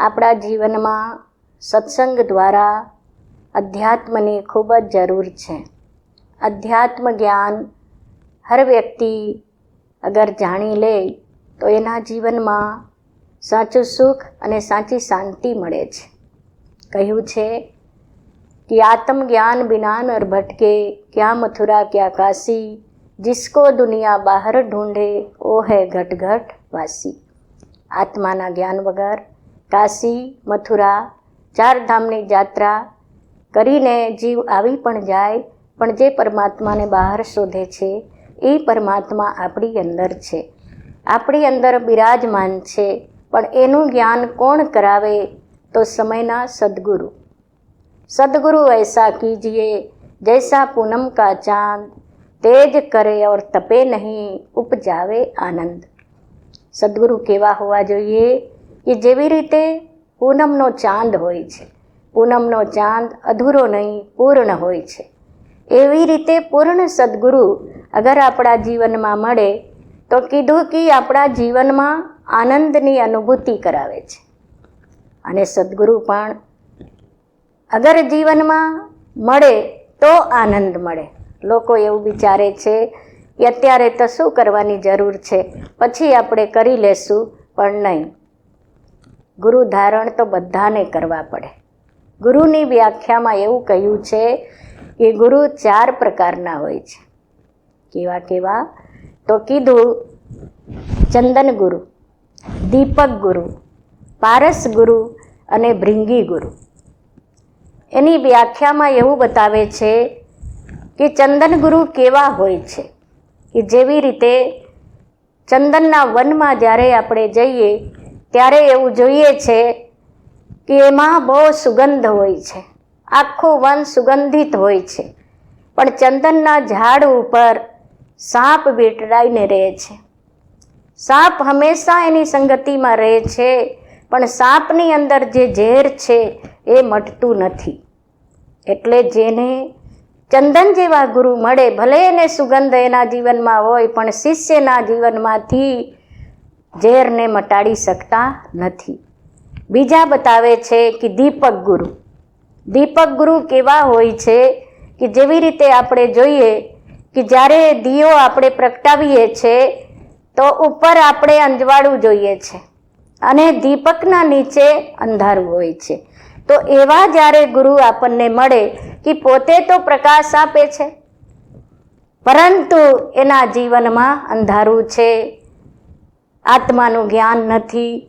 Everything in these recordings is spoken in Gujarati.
આપણા જીવનમાં સત્સંગ દ્વારા અધ્યાત્મની ખૂબ જ જરૂર છે અધ્યાત્મ જ્ઞાન હર વ્યક્તિ અગર જાણી લે તો એના જીવનમાં સાચું સુખ અને સાચી શાંતિ મળે છે કહ્યું છે कि आत्मज्ञान बिना नर भटके क्या मथुरा क्या काशी जिसको दुनिया બહાર ઢૂંઢે ઓ હે ઘટ ઘટ વાસી આત્માના જ્ઞાન વગર કાશી, મથુરા, ચારધામની જાત્રા કરીને જીવ આવી પણ જાય, પણ જે પરમાત્માને બહાર શોધે છે, એ પરમાત્મા આપણી અંદર છે. આપણી અંદર બિરાજમાન છે, પણ એનું જ્ઞાન કોણ કરાવે તો સમયના સદગુરુ. સદગુરુ એસા કીજીએ જૈસા પૂનમ કા ચાંદ, તેજ કરે ઓર તપે નહીં, ઉપજાવે આનંદ. સદગુરુ કેવા હોવા જોઈએ? કે જેવી રીતે પૂનમનો ચાંદ હોય છે. પૂનમનો ચાંદ અધૂરો નહીં, પૂર્ણ હોય છે. એવી રીતે પૂર્ણ સદગુરુ અગર આપણા જીવનમાં મળે, તો કીધું કે આપણા જીવનમાં આનંદની અનુભૂતિ કરાવે છે. અને સદગુરુ પણ અગર જીવનમાં મળે, તો આનંદ મળે. લોકો એવું વિચારે છે કે અત્યારે તો શું કરવાની જરૂર છે? પછી આપણે કરી લેશું, પણ નહીં. ગુરુ ધારણ તો બધાને કરવા પડે. ગુરુની વ્યાખ્યામાં એવું કહ્યું છે કે ગુરુ ચાર પ્રકારના હોય છે. કેવા કેવા? તો કીધું, ચંદન ગુરુ, દીપક ગુરુ, પારસ ગુરુ અને ભૃંગી ગુરુ. એની વ્યાખ્યામાં એવું બતાવે છે કે ચંદન ગુરુ કેવા હોય છે. કે જેવી રીતે ચંદનના વનમાં જ્યારે આપણે જઈએ ત્યારે એવું જોઈએ છે કે એમાં બહુ સુગંધ હોય છે. આખું વન સુગંધિત હોય છે. પણ ચંદનના ઝાડ ઉપર સાપ વીંટળાઈને રહે છે. સાપ હંમેશા એની સંગતિમાં રહે છે, પણ સાપની અંદર જે ઝેર છે એ મટતું નથી. એટલે જેને ચંદન જેવા ગુરુ મળે, ભલે એને સુગંધ એના જીવનમાં હોય, પણ શિષ્યના જીવનમાંથી ઝેરને મટાડી શકતા નથી. બીજા બતાવે છે કે દીપક ગુરુ. દીપક ગુરુ કેવા હોય છે કે જેવી રીતે આપણે જોઈએ કે જ્યારે દીયો આપણે પ્રગટાવીએ છીએ તો ઉપર આપણે અંજવાળું જોઈએ છે અને દીપકના નીચે અંધારું હોય છે. તો એવા જ્યારે ગુરુ આપણને મળે કે પોતે તો પ્રકાશ આપે છે, પરંતુ એના જીવનમાં અંધારું છે આત્માનું જ્ઞાન નથી.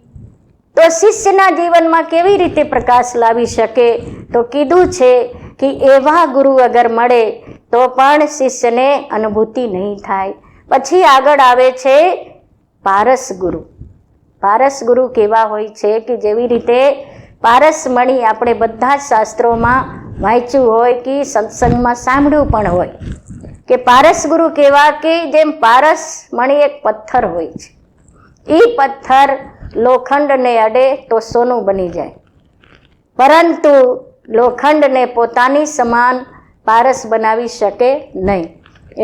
તો શિષ્યના જીવનમાં કેવી રીતે પ્રકાશ લાવી શકે? તો કીધું છે કે એવા ગુરુ અગર મળે, તો પણ શિષ્યને અનુભૂતિ નહીં થાય. પછી આગળ આવે છે પારસ ગુરુ. પારસ ગુરુ કેવા હોય છે કે જેવી રીતે પારસમણી આપણે બધા જ શાસ્ત્રોમાં વાંચ્યું હોય કે સત્સંગમાં સાંભળ્યું પણ હોય. કે પારસ ગુરુ કેવા કે જેમ પારસ મણી એક પથ્થર હોય છે. એ પથ્થર લોખંડને અડે તો સોનું બની જાય. પરંતુ લોખંડને પોતાની સમાન પારસ બનાવી શકે નહીં.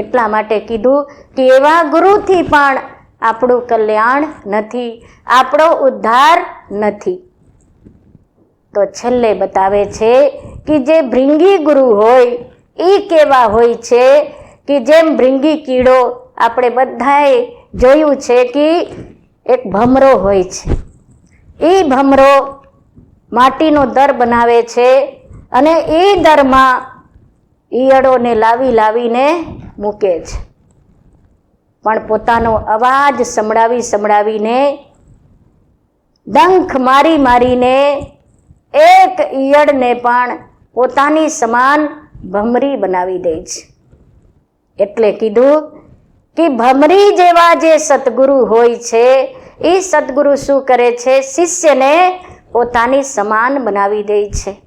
એટલા માટે કીધું કે એવા ગુરુથી પણ આપણું કલ્યાણ નથી, આપણો ઉદ્ધાર નથી. તો છેલ્લે બતાવે છે કે જે ભૃંગી ગુરુ હોય એ કેવા હોય છે કે જેમ ભૃંગી કીડો આપણે બધાએ જોયું છે કે એક ભમરો હોય છે. એ ભમરો માટીનો દર બનાવે છે અને એ દરમાં ઈયળોને લાવી લાવીને મૂકે છે. પણ પોતાનો અવાજ સંભળાવી સંભળાવીને ડંખ મારી મારીને એક ઈયળને પણ પોતાની સમાન ભમરી બનાવી દે છે. એટલે કીધું કે ભમરી જેવા જે સદગુરુ હોય છે એ સદગુરુ શું કરે છે? શિષ્યને પોતાની સમાન બનાવી દે છે.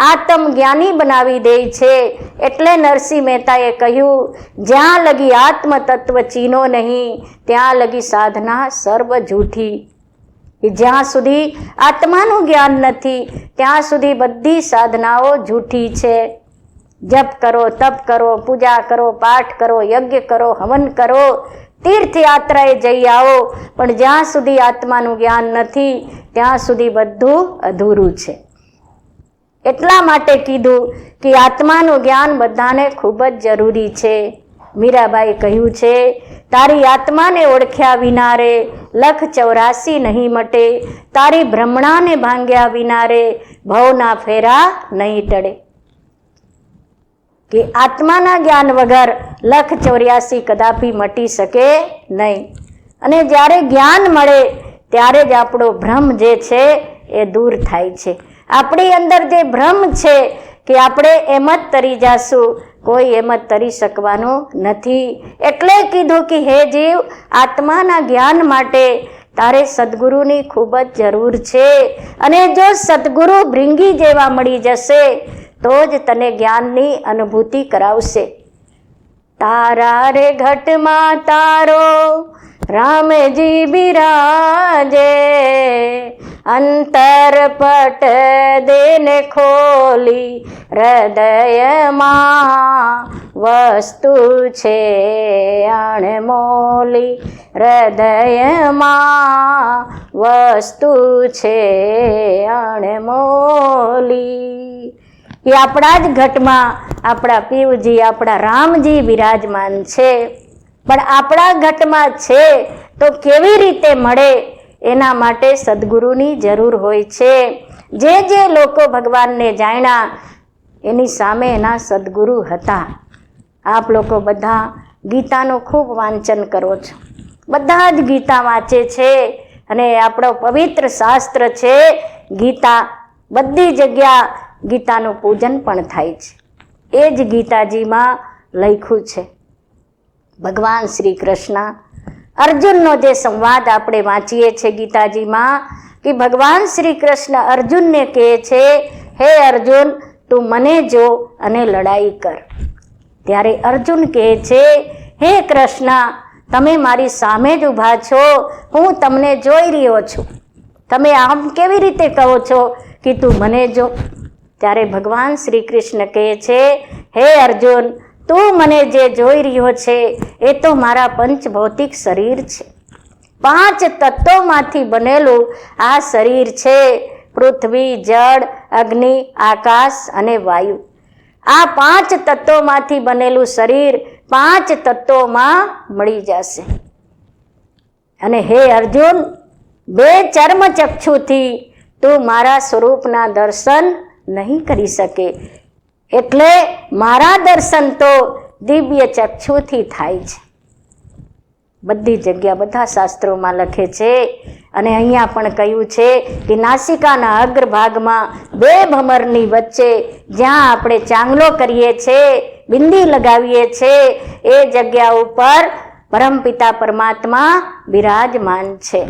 આત્મ જ્ઞાની બનાવી દે છે. એટલે નરસિંહ મહેતાએ કહ્યું, જ્યાં લગી આત્મ તત્વ ચીનો નહીં, ત્યાં લગી સાધના સર્વ જૂઠી. જ્યાં સુધી આત્માનું જ્ઞાન નથી, ત્યાં સુધી બધી સાધનાઓ જૂઠી છે. જપ કરો, તપ કરો, પૂજા કરો, પાઠ કરો, યજ્ઞ કરો, હવન કરો તીર્થયાત્રાએ જઈ આવો. પણ જ્યાં સુધી આત્માનું જ્ઞાન નથી, ત્યાં સુધી બધું અધૂરું છે. એટલા માટે કીધું કે આત્માનું જ્ઞાન બધાને ખૂબ જ જરૂરી છે. મીરાબાઈ કહ્યું છે, તારી આત્માને ઓળખ્યા વિના રે લખ ચોરાસી નહીં મટે. તારી ભ્રમણાને ભાંગ્યા વિના રે ભવના ફેરા નહીં ટળે. કે આત્માના જ્ઞાન વગર લખ ચોર્યાસી કદાપી મટી શકે નહીં. અને જ્યારે જ્ઞાન મળે, ત્યારે જ આપણો ભ્રમ જે છે એ દૂર થાય છે. આપણી અંદર જે ભ્રમ છે કે આપણે એમ જ તરી જાશું, કોઈ એમ જ તરી શકવાનું નથી. એટલે કીધું કે, હે જીવ, આત્માના જ્ઞાન માટે તારે સદગુરુની ખૂબ જ જરૂર છે. અને જો સદગુરુ ભૃંગી જેવા મળી જશે, તો જ તને જ્ઞાનની અનુભૂતિ કરાવશે. તારા રે ઘટમાં તારો રામજી બિરાજે, અંતર પટ દેને ખોલી હૃદયમાં વસ્તુ છે અણમોલી હૃદયમાં વસ્તુ છે અણમોલી. એ આપણા જ ઘટમાં આપણા પીવજી આપણા રામજી બિરાજમાન છે. પણ આપણા ઘટમાં છે તો કેવી રીતે મળે એના માટે સદગુરુની જરૂર હોય છે. જે જે લોકો ભગવાનને જાણ્યા, એની સામે એના સદગુરુ હતા. આપ લોકો બધા ગીતાનું ખૂબ વાંચન કરો છો. બધા જ ગીતા વાંચે છે અને આપણો પવિત્ર શાસ્ત્ર છે ગીતા. બધી જગ્યા ગીતાનું પૂજન પણ થાય છે. એ જ ગીતાજીમાં લખ્યું છે. ભગવાન શ્રી કૃષ્ણ, અર્જુનનો જે સંવાદ આપણે વાંચીએ છીએ ગીતાજીમાં કે ભગવાન શ્રી કૃષ્ણ અર્જુનને કહે છે, હે અર્જુન, તું મને જો અને લડાઈ કર. ત્યારે અર્જુન કહે છે, હે કૃષ્ણ તમે મારી સામે જ ઊભા છો. હું તમને જોઈ રહ્યો છું. તમે આમ કેવી રીતે કહો છો કે તું મને જો? ત્યારે ભગવાન શ્રી કૃષ્ણ કહે છે, હે અર્જુન, તું મને જે જોઈ રહ્યો છે, એ તો મારા પંચભૌતિક શરીર છે. પાંચ તત્વોમાંથી બનેલું આ શરીર છે. પૃથ્વી, જળ, અગ્નિ, આકાશ અને વાયુ. આ પાંચ તત્વોમાંથી બનેલું શરીર પાંચ તત્વોમાં મળી જશે. અને હે અર્જુન, બે ચર્મ ચક્ષુથી તું મારા સ્વરૂપના દર્શન નહીં કરી શકે. એટલે મારા દર્શન તો દિવ્ય ચક્ષુથી થાય છે. બધી જગ્યા બધા શાસ્ત્રોમાં લખે છે. અને અહીંયા પણ કહ્યું છે કે નાસિકાના અગ્રભાગમાં બે ભમરની વચ્ચે જ્યાં આપણે ચાંગલો કરીએ છીએ બિંદી લગાવીએ છીએ એ જગ્યા ઉપર પરમપિતા પરમાત્મા બિરાજમાન છે.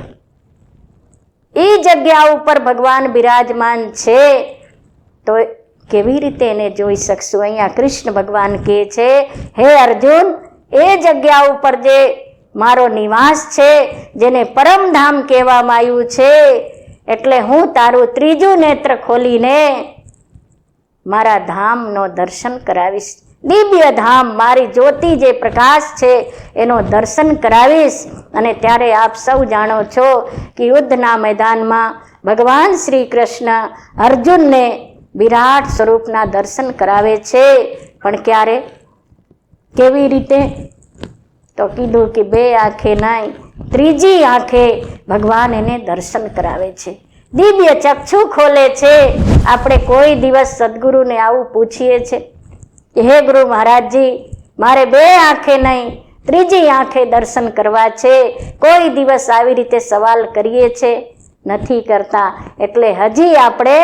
એ જગ્યા ઉપર ભગવાન બિરાજમાન છે. તો કેવી રીતે એને જોઈ શકશું? અહીંયા કૃષ્ણ ભગવાન કહે છે, હે અર્જુન, એ જગ્યા ઉપર જે મારો નિવાસ છે, જેને પરમધામ કહેવામાં આવ્યું છે, એટલે હું તારું ત્રીજું નેત્ર ખોલીને મારા ધામનો દર્શન કરાવીશ. દિવ્ય ધામ મારી જ્યોતિ જે પ્રકાશ છે, એનો દર્શન કરાવીશ. અને ત્યારે આપ સૌ જાણો છો કે યુદ્ધના મેદાનમાં ભગવાન શ્રી કૃષ્ણ અર્જુનને વિરાટ સ્વરૂપના દર્શન કરાવે છે. પણ ક્યારે? કેવી રીતે? તો કીધું કે બે આંખે નહીં ત્રીજી આંખે ભગવાન એને દર્શન કરાવે છે. દિવ્ય ચક્ષુ ખોલે છે. આપણે કોઈ દિવસ સદગુરુને આવું પૂછીએ છે કે, હે ગુરુ મહારાજજી, મારે બે આંખે નહીં, ત્રીજી આંખે દર્શન કરવા છે. કોઈ દિવસ આવી રીતે સવાલ કરીએ છે? નથી કરતા. એટલે હજી આપણે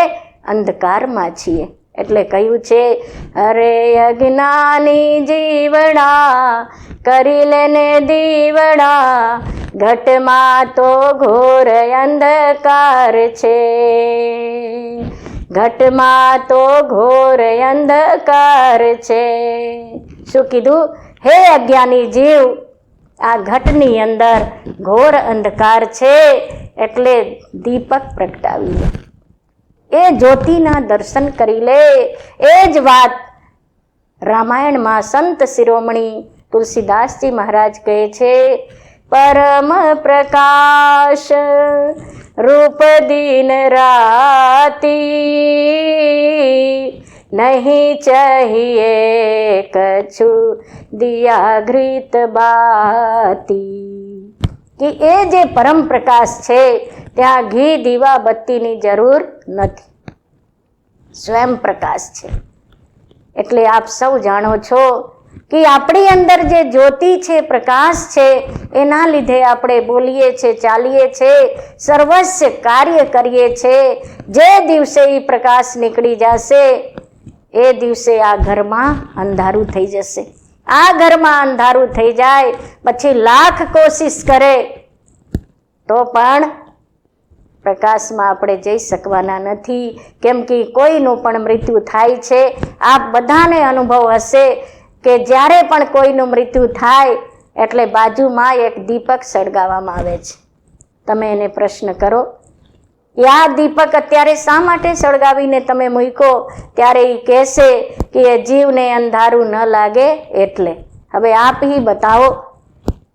અંધકારમાં છીએ. એટલે કહ્યું છે, અરે અજ્ઞાની જીવડા, કરી લેને દીવડા, ઘટમાં તો ઘોર અંધકાર છે. ઘટમાં તો ઘોર અંધકાર છે. શું કીધું? હે અજ્ઞાની જીવ, આ ઘટની અંદર ઘોર અંધકાર છે. એટલે દીપક પ્રગટાવી એ જ્યોતિના દર્શન કરી લે. એ જ વાત રામાયણમાં સંત શિરોમણી તુલસીદાસજી મહારાજ કહે છે, પરમ પ્રકાશ રૂપ દિન રાતી નહીં ચહીએ કછુ દિયા ઘૃત બાતી. કે એ જે પરમ પ્રકાશ છે, ત્યાં ઘી, દીવા, બત્તીની જરૂર નથી. સ્વયં પ્રકાશ છે. એટલે આપ સૌ જાણો છો કે આપણી અંદર જે જ્યોતિ છે, પ્રકાશ છે, એના લીધે આપણે બોલીએ છીએ ચાલીએ છીએ સર્વસ્વ કાર્ય કરીએ છીએ જે દિવસે એ પ્રકાશ નીકળી જશે, એ દિવસે આ ઘરમાં અંધારું થઈ જશે. આ ઘરમાં અંધારું થઈ જાય, પછી લાખ કોશિશ કરે, તો પણ પ્રકાશમાં આપણે જઈ શકવાના નથી. કેમ કે કોઈનું પણ મૃત્યુ થાય છે. આ બધાને અનુભવ હશે કે જ્યારે પણ કોઈનું મૃત્યુ થાય, એટલે બાજુમાં એક દીપક સળગાવવામાં આવે છે. તમે એને પ્રશ્ન કરો. એ આ દીપક અત્યારે શા માટે સળગાવીને તમે મૂકો ત્યારે એ કહેશે કે એ જીવને અંધારું ન લાગે એટલે. હવે આપ ઈ બતાવો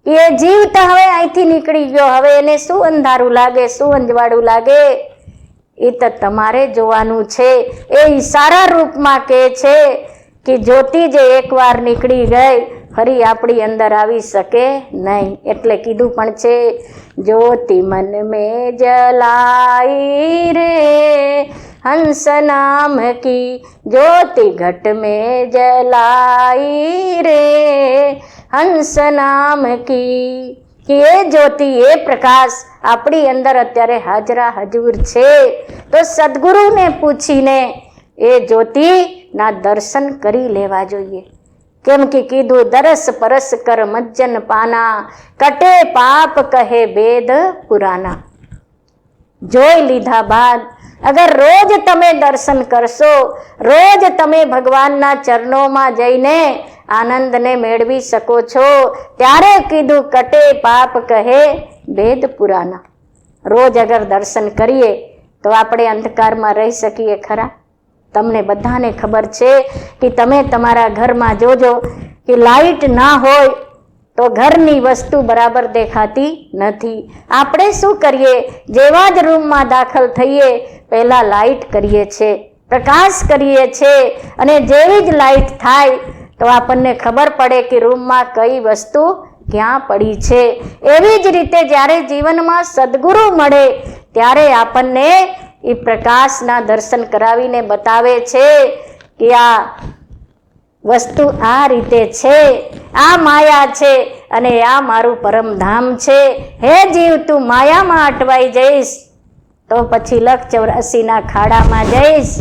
કે એ જીવ તો હવે અહીંથી નીકળી ગયો. હવે એને શું અંધારું લાગે, શું અંજવાળું લાગે? એ તો તમારે જોવાનું છે. એ ઈશારા રૂપમાં કહે છે કે જ્યોતિ જે એકવાર નીકળી ગઈ ફરી આપણી અંદર આવી શકે નહીં. એટલે કીધું પણ છે, જ્યોતિ મન મેં જલાઈ રે, હંસ નામ કી જ્યોતિ ઘટ મેં જલાઈ રે, હંસ નામ કી. કે એ જ્યોતિ, એ પ્રકાશ આપણી અંદર અત્યારે હાજરા હજુર છે. તો સદગુરુને પૂછીને એ જ્યોતિના દર્શન કરી લેવા જોઈએ. કેમ કે કીધું, દરસ પરસ કર મજ્જન પાના, કટે પાપ કહે ભેદ પુરાના. જોઈ લીધા બાદ, અગર રોજ તમે દર્શન કરશો, રોજ તમે ભગવાનના ચરણોમાં જઈને આનંદને મેળવી શકો છો. ત્યારે કીધું, કટે પાપ કહે ભેદ પુરાના. રોજ અગર દર્શન કરીએ, તો આપણે અંધકારમાં રહી શકીએ ખરા? તમને બધાને ખબર છે કે તમે તમારા ઘરમાં જોજો કે લાઈટ ના હોય તો ઘરની વસ્તુ બરાબર દેખાતી નથી. આપણે શું કરીએ? જેવા જ રૂમમાં દાખલ થઈએ, પહેલાં લાઈટ કરીએ છીએ પ્રકાશ કરીએ છીએ અને જેવી જ લાઈટ થાય તો આપણને ખબર પડે કે રૂમમાં કઈ વસ્તુ ક્યાં પડી છે. એવી જ રીતે જ્યારે જીવનમાં સદગુરુ મળે, ત્યારે આપણને એ પ્રકાશના દર્શન કરાવીને બતાવે છે કે આ વસ્તુ આ રીતે છે, આ માયા છે અને આ મારું પરમધામ છે. હે જીવ, તું માયામાં અટવાઈ જઈશ, તો પછી લખ ચોરાસીના ખાડામાં જઈશ.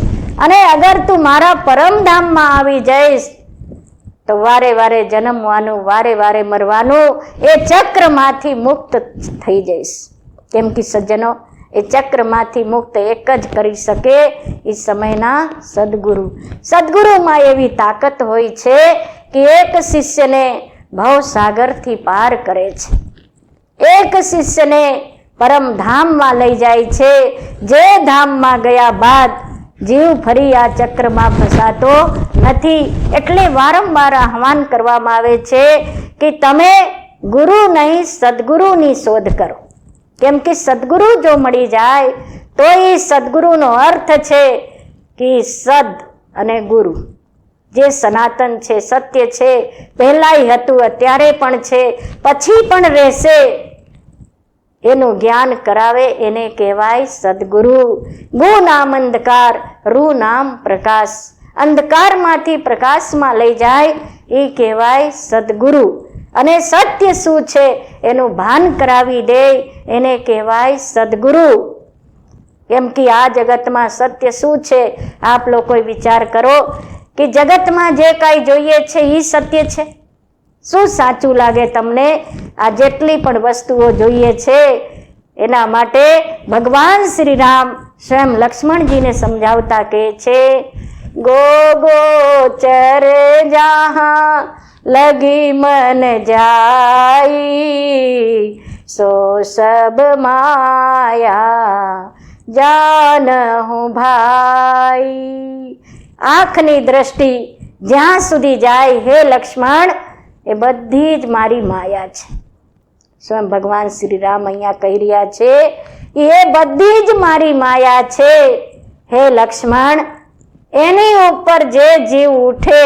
અને અગર તું મારા પરમધામમાં આવી જઈશ, તો વારે વારે જન્મવાનું, વારે વારે મરવાનું, એ ચક્રમાંથી મુક્ત થઈ જઈશ. કેમ કે સજ્જનો એ ચક્રમાંથી મુક્ત એક જ કરી શકે એ સમયના સદગુરુ. સદગુરુમાં એવી તાકાત હોય છે કે એક શિષ્યને ભવસાગરથી પાર કરે છે. એક શિષ્યને પરમધામમાં લઈ જાય છે. જે ધામમાં ગયા બાદ જીવ ફરી આ ચક્રમાં ફસાતો નથી. એટલે વારંવાર આહવાન કરવામાં આવે છે કે તમે ગુરુ નહીં, સદગુરુની શોધ કરો. કેમ કે સદગુરુ જો મળી જાય, તો એ સદગુરુનો અર્થ છે કે સદ અને ગુરુ. જે સનાતન છે, સત્ય છે, પહેલાંય હતું, અત્યારે પણ છે, પછી પણ રહેશે. એનું જ્ઞાન કરાવે એને કહેવાય સદગુરુ. ગુ નામ અંધકાર રૂ નામ પ્રકાશ. અંધકારમાંથી પ્રકાશમાં લઈ જાય, એ કહેવાય સદગુરુ. અને સત્ય શું છે એનું ભાન કરાવી દે, એને કહેવાય સદગુરુ. કેમ કે આ જગતમાં સત્ય શું છે, આપ લોકો વિચાર કરો કે જગતમાં જે કાંઈ જોઈએ છે એ સત્ય છે. શું સાચું લાગે તમને? આ જેટલી પણ વસ્તુઓ જોઈએ છે, એના માટે ભગવાન શ્રી રામ સ્વયં લક્ષ્મણજીને સમજાવતા કહે છે ગોચર જહાં, લગી મન જાઈ સો સબ માયા જાન હું ભાઈ. આંખની દ્રષ્ટિ જ્યાં સુધી જાય હે લક્ષ્મણ, એ બધી જ મારી માયા છે. સ્વયં ભગવાન શ્રી રામ અહીંયા કહી રહ્યા છે, એ બધી જ મારી માયા છે, હે લક્ષ્મણ. એની ઉપર જે જીવ ઉઠે,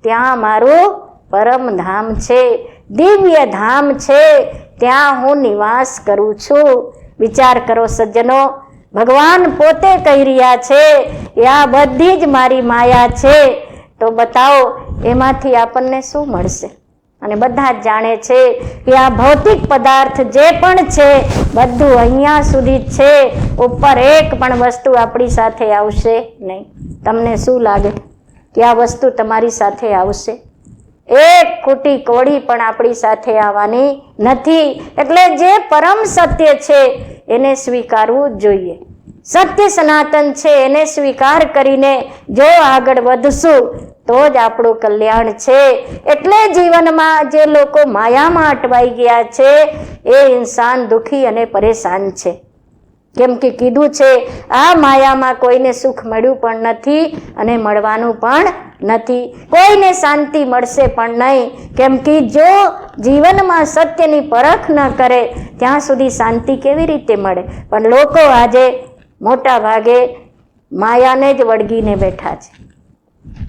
ત્યાં મારું પરમધામ છે, દિવ્ય ધામ છે, ત્યાં હું નિવાસ કરું છું. વિચાર કરો સજ્જનો, ભગવાન પોતે કહી રહ્યા છે, એ આ બધી જ મારી માયા છે. તો બતાવો, એમાંથી આપણને શું મળશે? અને બધા જ જાણે છે કે આ ભૌતિક પદાર્થ જે પણ છે, બધું અહીંયા સુધી છે. ઉપર એક પણ વસ્તુ આપણી સાથે આવશે નહીં. તમને શું લાગે કે આ વસ્તુ તમારી સાથે આવશે? એક ખૂટી કોડી પણ આપણી સાથે આવવાની નથી. એટલે જે પરમ સત્ય છે, એને સ્વીકારવું જોઈએ. સત્ય સનાતન છે, એને સ્વીકાર કરીને જો આગળ વધશું, તો જ આપણું કલ્યાણ છે. એટલે જીવનમાં જે લોકો માયામાં અટવાઈ ગયા છે, એ ઇન્સાન દુઃખી અને પરેશાન છે. કેમ કે કીધું છે, આ માયામાં કોઈને સુખ મળ્યું પણ નથી અને મળવાનું પણ નથી. કોઈને શાંતિ મળશે પણ નહીં. કેમ કે જો જીવનમાં સત્યની પરખ ન કરે, ત્યાં સુધી શાંતિ કેવી રીતે મળે? પણ લોકો આજે મોટા ભાગે માયાને જ વળગીને બેઠા છે.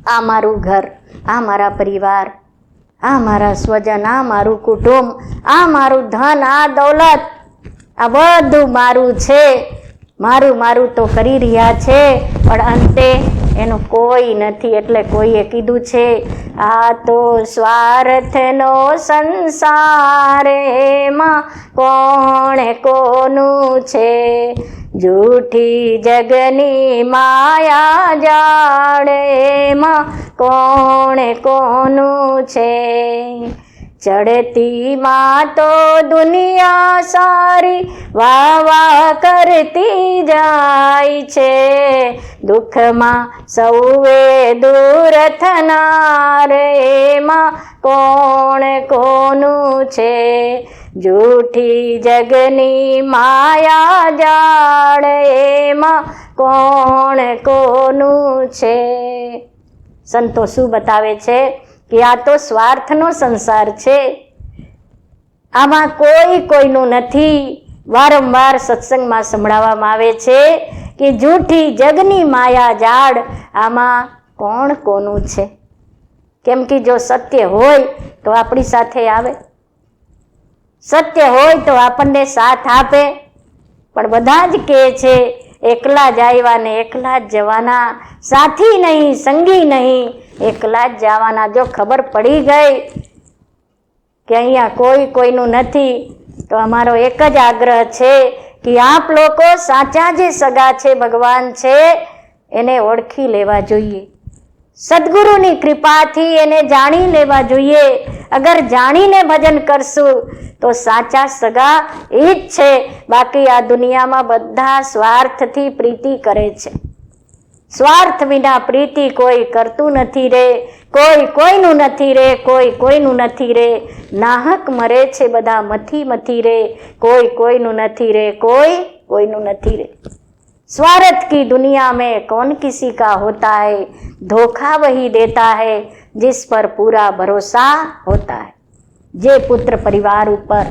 આ મારું ઘર, આ મારા પરિવાર, આ મારા સ્વજન, આ મારું કુટુંબ, આ મારું ધન, આ દૌલત, આ બધું મારું છે. મારું મારું તો કરી રહ્યા છે, પણ અંતે એનું કોઈ નથી એટલે કોઈએ કીધું છે, આ તો સ્વાર્થનો સંસાર એમાં કોણે કોનું છે? જૂઠી જગની માયા જાડેમાં કોણે કોનું છે? ચડતી માં તો દુનિયા સારી વાહ વાહ કરતી જાય છે. દુઃખમાં સૌએ દૂર થનાર એમાં કોણ કોનું છે? જૂઠી જગની માયા જાળ એમાં કોણ કોનું છે? સંતો શું બતાવે છે? કે આ તો સ્વાર્થનો સંસાર છે. આમાં કોઈ કોઈનું નથી. વારંવાર સત્સંગમાં સંભળાવવામાં આવે છે કે જૂઠી જગની માયા જાડ આમાં કોણ કોનું છે? કેમ કે જો સત્ય હોય તો આપણી સાથે આવે. સત્ય હોય તો આપણને સાથ આપે. પણ બધા જ કહે છે એકલા જ આવ્યા ને એકલા જ જવાના. સાથી નહીં, સંગી નહીં, એકલા જ જવાના. જો ખબર પડી ગઈ કે અહીંયા કોઈ કોઈનું નથી, તો અમારો એક જ આગ્રહ છે કે આપ લોકો સાચા જે સગા છે, ભગવાન છે, એને ઓળખી લેવા જોઈએ. સદગુરુની કૃપાથી એને જાણી લેવા જોઈએ. અગર જાણીને ભજન કરશું તો સાચા સગા એ જ છે બાકી આ દુનિયામાં બધા સ્વાર્થથી પ્રીતિ કરે છે સ્વાર્થ વિના પ્રીતિ કોઈ કરતું નથી રે કોઈ કોઈનું નથી રે કોઈ કોઈનું નથી રે નાહક મરે છે બધા મથી મથી રે કોઈ કોઈનું નથી રે કોઈ કોઈનું નથી રે स्वार्थ की दुनिया में कौन किसी का होता है धोखा वही देता है जिस पर पूरा भरोसा होता है જે પુત્ર પરિવાર ઉપર,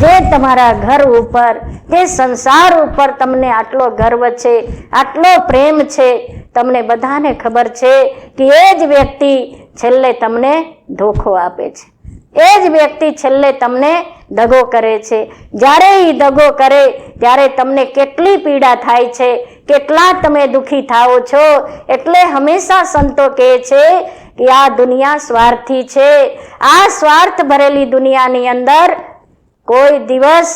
જે તમારા ઘર ઉપર, જે સંસાર ઉપર તમને આટલો ગર્વ છે, આટલો પ્રેમ છે, તમને બધાને ખબર છે કે એ જ વ્યક્તિ છેલ્લે તમને ધોખો આપે છે. એ જ વ્યક્તિ છેલ્લે તમને દગો કરે છે. જ્યારે એ દગો કરે, ત્યારે તમને કેટલી પીડા થાય છે, કેટલા તમે દુઃખી થાઓ છો, એટલે હંમેશા સંતો કહે છે કે આ દુનિયા સ્વાર્થી છે. આ સ્વાર્થ ભરેલી દુનિયાની અંદર કોઈ દિવસ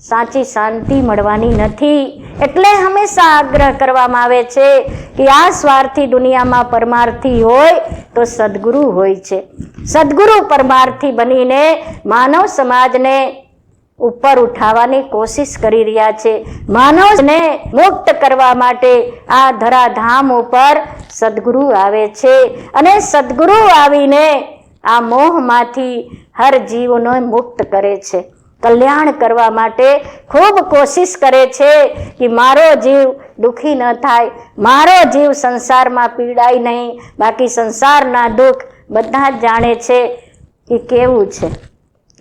સાચી શાંતિ મળવાની નથી. એટલે હંમેશા આગ્રહ કરવામાં આવે છે કે આ સ્વાર્થી દુનિયામાં પરમાર્થી હોય તો સદગુરુ હોય છે. સદગુરુ પરમાર્થી બનીને માનવ સમાજને ઉપર ઉઠાવવાની કોશિશ કરી રહ્યા છે. માનવને મુક્ત કરવા માટે આ ધરાધામ ઉપર સદગુરુ આવે છે. અને સદગુરુ આવીને આ મોહમાંથી હર જીવનો મુક્ત કરે છે. કલ્યાણ કરવા માટે ખૂબ કોશિશ કરે છે કે મારો જીવ દુઃખી ન થાય. મારો જીવ સંસારમાં પીડાય નહીં. બાકી સંસારના દુઃખ બધા જ જાણે છે કે કેવું છે.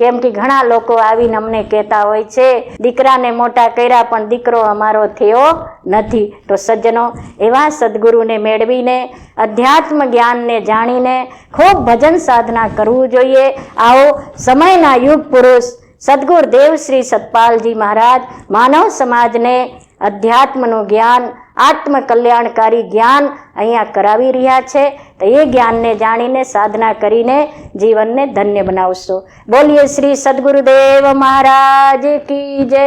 કેમ કે ઘણા લોકો આવીને અમને કહેતા હોય છે, દીકરાને મોટા કર્યા પણ દીકરો અમારો થયો નથી. તો સજ્જનો, એવા સદગુરુને મેળવીને, અધ્યાત્મ જ્ઞાનને જાણીને ખૂબ ભજન સાધના કરવું જોઈએ. આવો સમયના યુગ પુરુષ, સદગુર દેવ શ્રી સતપાલજી મહારાજ, માનવ સમાજને અધ્યાત્મનું જ્ઞાન, આત્મકલ્યાણકારી જ્ઞાન અહીંયા કરાવી રહ્યા છે. તો એ જ્ઞાનને જાણીને સાધના કરીને જીવનને ધન્ય બનાવશો. બોલીએ શ્રી સદગુરુદેવ મહારાજ કી જય.